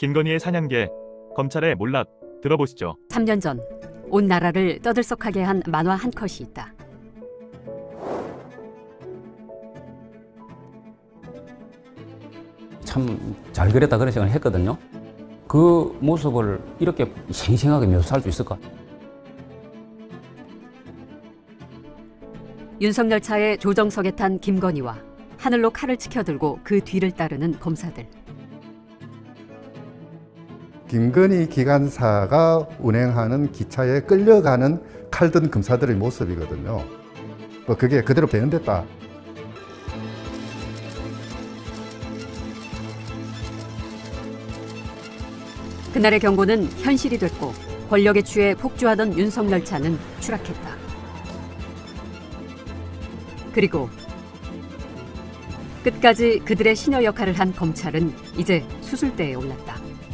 김건희의 사냥개, 검찰의 몰락 들어보시죠. 3년 전 온 나라를 떠들썩하게 한 만화 한 컷이 있다. 참 잘 그렸다 그런 생각을 했거든요. 그 모습을 이렇게 생생하게 묘사할 수 있을까? 윤석열 차의 조정석에 탄 김건희와 하늘로 칼을 치켜들고 그 뒤를 따르는 검사들. 김건희 기관사가 운행하는 기차에 끌려가는 칼든 검사들의 모습이거든요. 뭐 그게 그대로 배현됐다. 그날의 경고는 현실이 됐고 권력에 취해 폭주하던 윤석열 차는 추락했다. 그리고 끝까지 그들의 신여 역할을 한 검찰은 이제 수술대에 올랐다.